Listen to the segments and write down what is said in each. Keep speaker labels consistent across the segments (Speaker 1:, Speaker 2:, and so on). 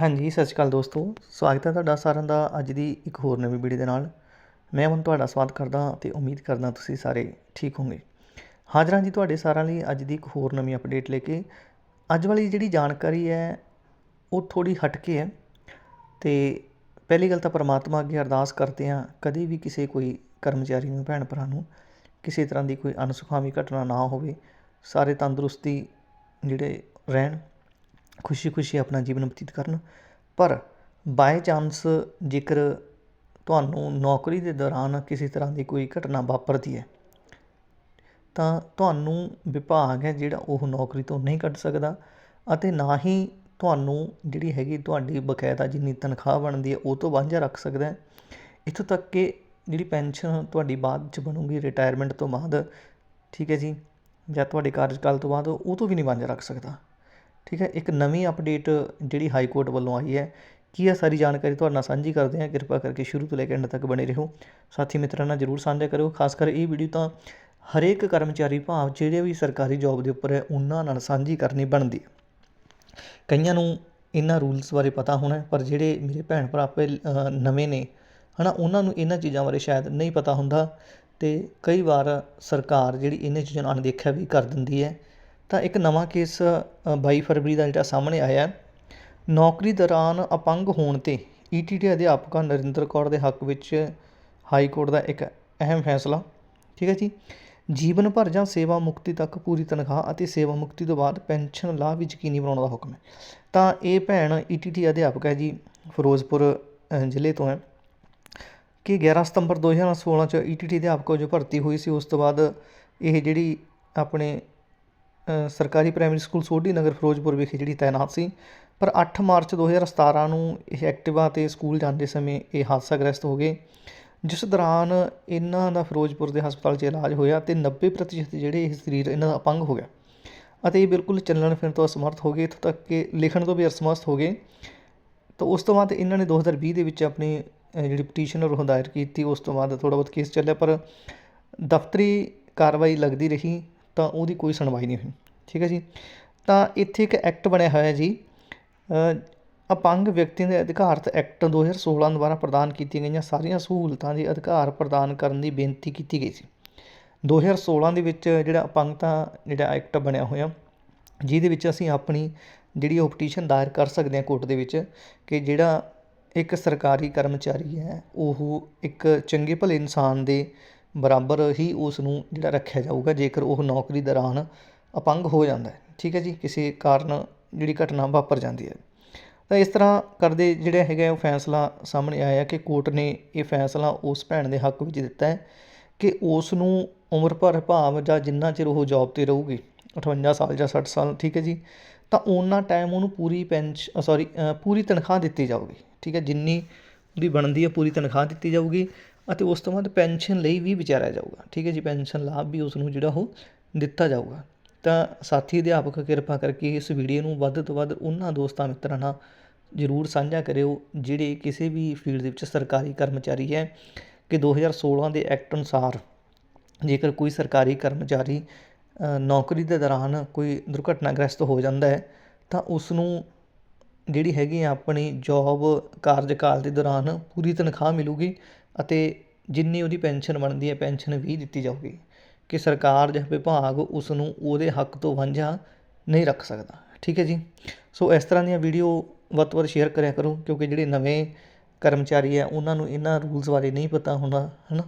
Speaker 1: ਹਾਂਜੀ, ਸਤਿ ਸ਼੍ਰੀ ਅਕਾਲ ਦੋਸਤੋ। ਸਵਾਗਤ ਹੈ ਤੁਹਾਡਾ ਸਾਰਿਆਂ ਦਾ ਅੱਜ ਦੀ ਇੱਕ ਹੋਰ ਨਵੀਂ ਵੀਡੀਓ ਦੇ ਨਾਲ। ਮੈਂ ਹੁਣ ਤੁਹਾਡਾ ਸਵਾਗਤ ਕਰਦਾ ਹਾਂ ਤੇ ਉਮੀਦ ਕਰਦਾ ਤੁਸੀਂ ਸਾਰੇ ਠੀਕ ਹੋਵੋਗੇ। ਹਾਜ਼ਰਾਂ ਜੀ ਤੁਹਾਡੇ ਸਾਰਿਆਂ ਲਈ ਅੱਜ ਦੀ ਇੱਕ ਹੋਰ ਨਵੀਂ ਅਪਡੇਟ ਲੈ ਕੇ। ਅੱਜ ਵਾਲੀ ਜਿਹੜੀ ਜਾਣਕਾਰੀ ਹੈ, ਉਹ ਥੋੜੀ ਹਟ ਕੇ ਹੈ। ਤੇ ਪਹਿਲੀ ਗੱਲ ਤਾਂ ਪਰਮਾਤਮਾ ਅੱਗੇ ਅਰਦਾਸ ਕਰਦੇ ਹਾਂ, ਕਦੇ ਵੀ ਕਿਸੇ ਕੋਈ ਕਰਮਚਾਰੀ ਨੂੰ ਭੈਣ ਭਰਾ ਨੂੰ ਕਿਸੇ ਤਰ੍ਹਾਂ ਦੀ ਕੋਈ ਅਨਸੁਖਾਵੀ ਘਟਨਾ ਨਾ ਹੋਵੇ। ਸਾਰੇ ਤੰਦਰੁਸਤੀ ਜਿਹੜੇ ਰਹਿਣ। ਖੁਸ਼ੀ-ਖੁਸ਼ੀ ਆਪਣਾ ਜੀਵਨ ਬਤੀਤ ਕਰਨ। ਪਰ ਬਾਏ ਚਾਂਸ ਜੇਕਰ ਤੁਹਾਨੂੰ ਨੌਕਰੀ ਦੇ ਦੌਰਾਨ ਕਿਸੇ ਤਰ੍ਹਾਂ ਦੀ ਕੋਈ ਘਟਨਾ ਵਾਪਰਦੀ ਹੈ, ਤਾਂ ਤੁਹਾਨੂੰ ਵਿਭਾਗ ਹੈ ਜਿਹੜਾ ਉਹ ਨੌਕਰੀ ਤੋਂ ਨਹੀਂ ਕੱਢ ਸਕਦਾ ਅਤੇ ਨਾ ਹੀ ਤੁਹਾਨੂੰ ਜਿਹੜੀ ਹੈਗੀ ਤੁਹਾਡੀ ਬਕਾਇਦਾ ਜਿੰਨੀ ਤਨਖਾਹ ਬਣਦੀ ਹੈ, ਉਹ ਤੋਂ ਵਾਂਝਾ ਰੱਖ ਸਕਦਾ ਹੈ। ਇੱਥੋਂ ਤੱਕ ਕਿ ਜਿਹੜੀ ਪੈਨਸ਼ਨ ਤੁਹਾਡੀ ਬਾਅਦ 'ਚ ਬਣੂਗੀ ਰਿਟਾਇਰਮੈਂਟ ਤੋਂ ਬਾਅਦ, ਠੀਕ ਹੈ ਜੀ, ਜਾਂ ਤੁਹਾਡੇ ਕਾਰਜਕਾਲ ਤੋਂ ਬਾਅਦ, ਉਹ ਤੋਂ ਵੀ ਨਹੀਂ ਵਾਂਝਾ ਰੱਖ ਸਕਦਾ। ਠੀਕ ਹੈ, ਇੱਕ ਨਵੀਂ ਅਪਡੇਟ ਜਿਹੜੀ ਹਾਈ ਕੋਰਟ ਵੱਲੋਂ ਆਈ ਹੈ, ਕੀ ਹੈ ਸਾਰੀ ਜਾਣਕਾਰੀ ਤੁਹਾਡੇ ਨਾਲ ਸਾਂਝੀ ਕਰਦੇ ਹਾਂ, ਕਿਰਪਾ ਕਰਕੇ ਸ਼ੁਰੂ ਤੋਂ ਲੈ ਕੇ ਅੰਤ ਤੱਕ ਬਣੇ ਰਹੋ। ਸਾਥੀ ਮਿੱਤਰਾਂ ਨਾਲ ਜਰੂਰ ਸਾਂਝਾ ਕਰਿਓ ਖਾਸ ਕਰ ਇਹ ਵੀਡੀਓ ਤਾਂ ਹਰੇਕ ਕਰਮਚਾਰੀ ਭਾਵ ਜਿਹੜੇ ਵੀ ਸਰਕਾਰੀ ਜੌਬ ਦੇ ਉੱਪਰ ਹੈ, ਉਹਨਾਂ ਨਾਲ ਸਾਂਝੀ ਕਰਨੀ ਬਣਦੀ ਹੈ। ਕਈਆਂ ਨੂੰ ਇਹਨਾਂ ਰੂਲਸ ਬਾਰੇ ਪਤਾ ਹੋਣਾ ਪਰ ਜਿਹੜੇ ਮੇਰੇ ਭੈਣ ਭਰਾ ਪਹਿ ਨਵੇਂ ਨੇ, ਹਨਾ, ਉਹਨਾਂ ਨੂੰ ਇਹਨਾਂ ਚੀਜ਼ਾਂ ਬਾਰੇ ਸ਼ਾਇਦ ਨਹੀਂ ਪਤਾ ਹੁੰਦਾ ਤੇ ਕਈ ਵਾਰ ਸਰਕਾਰ ਜਿਹੜੀ ਇਹਨਾਂ ਚੀਜ਼ਾਂ ਨੂੰ ਅਣਦੇਖਿਆ ਵੀ ਕਰ ਦਿੰਦੀ ਹੈ ਤਾਂ ਇੱਕ ਨਵਾਂ ਕੇਸ ਬਾਈ ਫਰਵਰੀ ਦਾ ਜਿਹੜਾ ਸਾਹਮਣੇ ਆਇਆ ਨੌਕਰੀ ਦੌਰਾਨ ਅਪੰਗ ਹੋਣ ਤੇ ਈ ਟੀ ਅਧਿਆਪਕਾ ਨਰਿੰਦਰ ਕੌਰ ਦੇ ਹੱਕ ਵਿੱਚ ਹਾਈ ਕੋਰਟ ਦਾ ਇੱਕ ਅਹਿਮ ਫੈਸਲਾ, ਠੀਕ ਹੈ ਜੀ। ਜੀਵਨ ਭਰ ਜਾਂ ਸੇਵਾ ਮੁਕਤੀ ਤੱਕ ਪੂਰੀ ਤਨਖਾਹ ਅਤੇ ਸੇਵਾ ਮੁਕਤੀ ਤੋਂ ਬਾਅਦ ਪੈਨਸ਼ਨ ਲਾਭ ਵੀ ਯਕੀਨੀ ਬਣਾਉਣ ਦਾ ਹੁਕਮ ਹੈ। ਤਾਂ ਇਹ ਭੈਣ ਈ ਟੀ ਟੀ ਅਧਿਆਪਕ ਹੈ ਜੀ, ਫਿਰੋਜ਼ਪੁਰ ਜ਼ਿਲ੍ਹੇ ਤੋਂ ਹੈ। ਕਿ 11 ਸਤੰਬਰ 2016 ਚ ਈ ਟੀ ਅਧਿਆਪਕ ਜੋ ਭਰਤੀ ਹੋਈ ਸੀ, ਉਸ ਤੋਂ ਬਾਅਦ ਇਹ ਜਿਹੜੀ ਆਪਣੇ ਸਰਕਾਰੀ ਪ੍ਰਾਇਮਰੀ ਸਕੂਲ ਸੋਢੀ ਨਗਰ ਫਿਰੋਜ਼ਪੁਰ ਵਿਖੇ ਜਿਹੜੀ ਤਾਇਨਾਤ ਸੀ। ਪਰ 8 ਮਾਰਚ 2017 ਨੂੰ ਇਹ ਐਕਟਿਵਾ 'ਤੇ ਸਕੂਲ ਜਾਂਦੇ ਸਮੇਂ ਇਹ ਹਾਦਸਾਗ੍ਰਸਤ ਹੋ ਗਏ, ਜਿਸ ਦੌਰਾਨ ਇਹਨਾਂ ਦਾ ਫਿਰੋਜ਼ਪੁਰ ਦੇ ਹਸਪਤਾਲ 'ਚ ਇਲਾਜ ਹੋਇਆ ਤੇ 90% ਜਿਹੜੇ ਇਹ ਸਰੀਰ ਇਹਨਾਂ ਦਾ ਅਪੰਗ ਹੋ ਗਿਆ ਅਤੇ ਇਹ ਬਿਲਕੁਲ ਚੱਲਣ ਫਿਰਨ ਤੋਂ ਅਸਮਰਥ ਹੋ ਗਏ, ਇੱਥੋਂ ਤੱਕ ਕਿ ਲਿਖਣ ਤੋਂ ਵੀ ਅਸਮਰਥ ਹੋ ਗਏ। ਤਾਂ ਉਸ ਤੋਂ ਬਾਅਦ ਇਹਨਾਂ ਨੇ 2020 ਦੇ ਵਿੱਚ ਆਪਣੀ ਜਿਹੜੀ ਪਟੀਸ਼ਨ ਉਹ ਦਾਇਰ ਕੀਤੀ। ਉਸ ਤੋਂ ਬਾਅਦ ਥੋੜਾ ਬਹੁਤ ਕੇਸ ਚੱਲਿਆ, ਪਰ ਦਫ਼ਤਰੀ ਕਾਰਵਾਈ ਲੱਗਦੀ ਰਹੀ। ਤਾਂ ਉਹਦੀ ਕੋਈ ਸੁਣਵਾਈ ਨਹੀਂ ਹੋਈ, ਠੀਕ ਹੈ ਜੀ? ਤਾਂ ਇੱਥੇ ਇੱਕ ਐਕਟ ਬਣਿਆ ਹੋਇਆ ਜੀ ਅਪੰਗ ਵਿਅਕਤੀਆਂ ਦੇ ਅਧਿਕਾਰਤ ਐਕਟ 2016 ਦੁਆਰਾ ਪ੍ਰਦਾਨ ਕੀਤੀਆਂ ਗਈਆਂ ਸਾਰੀਆਂ ਸਹੂਲਤਾਂ ਦੇ ਅਧਿਕਾਰ ਪ੍ਰਦਾਨ ਕਰਨ ਦੀ ਬੇਨਤੀ ਕੀਤੀ ਗਈ ਸੀ। 2016 ਦੇ ਵਿੱਚ ਜਿਹੜਾ ਅਪੰਗਤਾ ਜਿਹੜਾ ਐਕਟ ਬਣਿਆ ਹੋਇਆ, ਜਿਹਦੇ ਵਿੱਚ ਅਸੀਂ ਆਪਣੀ ਜਿਹੜੀ ਉਹ ਪਟੀਸ਼ਨ ਦਾਇਰ ਕਰ ਸਕਦੇ ਹਾਂ ਕੋਰਟ ਦੇ ਵਿੱਚ ਕਿ ਜਿਹੜਾ ਇੱਕ ਸਰਕਾਰੀ ਕਰਮਚਾਰੀ ਹੈ, ਉਹ ਇੱਕ ਚੰਗੇ ਭਲੇ ਇਨਸਾਨ ਦੇ ਬਰਾਬਰ ਹੀ ਉਸ ਨੂੰ ਜਿਹੜਾ ਰੱਖਿਆ ਜਾਊਗਾ, ਜੇਕਰ ਉਹ ਨੌਕਰੀ ਦੌਰਾਨ ਅਪੰਗ ਹੋ ਜਾਂਦਾ ਹੈ, ਠੀਕ ਹੈ ਜੀ, ਕਿਸੇ ਕਾਰਨ ਜਿਹੜੀ ਘਟਨਾ ਵਾਪਰ ਜਾਂਦੀ ਹੈ। ਤਾਂ ਇਸ ਤਰ੍ਹਾਂ ਕਰਦੇ ਜਿਹੜਾ ਹੈਗਾ ਉਹ ਫੈਸਲਾ ਸਾਹਮਣੇ ਆਇਆ ਕਿ ਕੋਰਟ ਨੇ ਇਹ ਫੈਸਲਾ ਉਸ ਭੈਣ ਦੇ ਹੱਕ ਵਿੱਚ ਦਿੱਤਾ ਹੈ ਕਿ ਉਸ ਨੂੰ ਉਮਰ ਭਰ ਭਾਵ ਜਾਂ ਜਿੰਨਾ ਚਿਰ ਉਹ ਜੌਬ ਤੇ ਰਹੂਗੀ 58 ਸਾਲ ਜਾਂ 60 ਸਾਲ, ਠੀਕ ਹੈ ਜੀ, ਤਾਂ ਉਹਨਾਂ ਟਾਈਮ ਉਹਨੂੰ ਪੂਰੀ ਪੈਨਸ਼ ਸੌਰੀ ਪੂਰੀ ਤਨਖਾਹ ਦਿੱਤੀ ਜਾਊਗੀ, ਠੀਕ ਹੈ, ਜਿੰਨੀ ਉਹਦੀ ਬਣਦੀ ਹੈ, ਪੂਰੀ ਤਨਖਾਹ ਦਿੱਤੀ ਜਾਊਗੀ। ਅਤੇ ਉਸ ਤੋਂ ਬਾਅਦ ਪੈਨਸ਼ਨ ਲਈ ਵੀ ਵਿਚਾਰਿਆ ਜਾਊਗਾ। ਠੀਕ ਹੈ ਜੀ, ਪੈਨਸ਼ਨ ਲਾਭ ਵੀ ਉਸ ਨੂੰ ਜਿਹੜਾ ਉਹ ਦਿੱਤਾ ਜਾਊਗਾ। ਤਾਂ ਸਾਥੀ ਅਧਿਆਪਕ ਕਿਰਪਾ ਕਰਕੇ ਇਸ ਵੀਡੀਓ ਨੂੰ ਵੱਧ ਤੋਂ ਵੱਧ ਉਹਨਾਂ ਦੋਸਤਾਂ ਮਿੱਤਰਾਂ ਨਾਲ ਜ਼ਰੂਰ ਸਾਂਝਾ ਕਰਿਓ, ਜਿਹੜੇ ਕਿਸੇ ਵੀ ਫੀਲਡ ਦੇ ਵਿੱਚ ਸਰਕਾਰੀ ਕਰਮਚਾਰੀ ਹੈ ਕਿ 2016 ਦੇ ਐਕਟ ਅਨੁਸਾਰ ਜੇਕਰ ਕੋਈ ਸਰਕਾਰੀ ਕਰਮਚਾਰੀ ਨੌਕਰੀ ਦੇ ਦੌਰਾਨ ਕੋਈ ਦੁਰਘਟਨਾਗ੍ਰਸਤ ਹੋ ਜਾਂਦਾ ਹੈ, ਤਾਂ ਉਸ ਨੂੰ ਜਿਹੜੀ ਹੈਗੀ ਆਪਣੀ ਜੌਬ ਕਾਰਜਕਾਲ ਦੇ ਦੌਰਾਨ ਪੂਰੀ ਤਨਖਾਹ ਮਿਲੂਗੀ ਅਤੇ ਜਿੰਨੀ ਉਹਦੀ ਪੈਨਸ਼ਨ ਬਣਦੀ ਹੈ, ਪੈਨਸ਼ਨ ਵੀ ਦਿੱਤੀ ਜਾਊਗੀ ਕਿ ਸਰਕਾਰ ਜਾਂ ਵਿਭਾਗ ਉਸ ਨੂੰ ਉਹਦੇ ਹੱਕ ਤੋਂ ਵਾਂਝਾ ਨਹੀਂ ਰੱਖ ਸਕਦਾ। ਠੀਕ ਹੈ ਜੀ? ਸੋ ਇਸ ਤਰ੍ਹਾਂ ਦੀਆਂ ਵੀਡੀਓ ਵੱਧ ਤੋਂ ਵੱਧ ਸ਼ੇਅਰ ਕਰਿਆ ਕਰੋ, ਕਿਉਂਕਿ ਜਿਹੜੇ ਨਵੇਂ ਕਰਮਚਾਰੀ ਹੈ, ਉਹਨਾਂ ਨੂੰ ਇਹਨਾਂ ਰੂਲਸ ਬਾਰੇ ਨਹੀਂ ਪਤਾ ਹੁੰਦਾ ਹੈ ਨਾ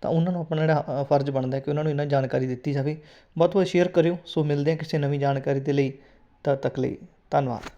Speaker 1: ਤਾਂ ਉਹਨਾਂ ਨੂੰ ਆਪਣਾ ਜਿਹੜਾ ਫਰਜ਼ ਬਣਦਾ ਕਿ ਉਹਨਾਂ ਨੂੰ ਇਹਨਾਂ ਜਾਣਕਾਰੀ ਦਿੱਤੀ ਜਾਵੇ। ਵੱਧ ਤੋਂ ਵੱਧ ਸ਼ੇਅਰ ਕਰਿਓ। ਸੋ ਮਿਲਦੇ ਹਾਂ ਕਿਸੇ ਨਵੀਂ ਜਾਣਕਾਰੀ ਦੇ ਲਈ, ਤਦ ਤੱਕ ਲਈ ਧੰਨਵਾਦ।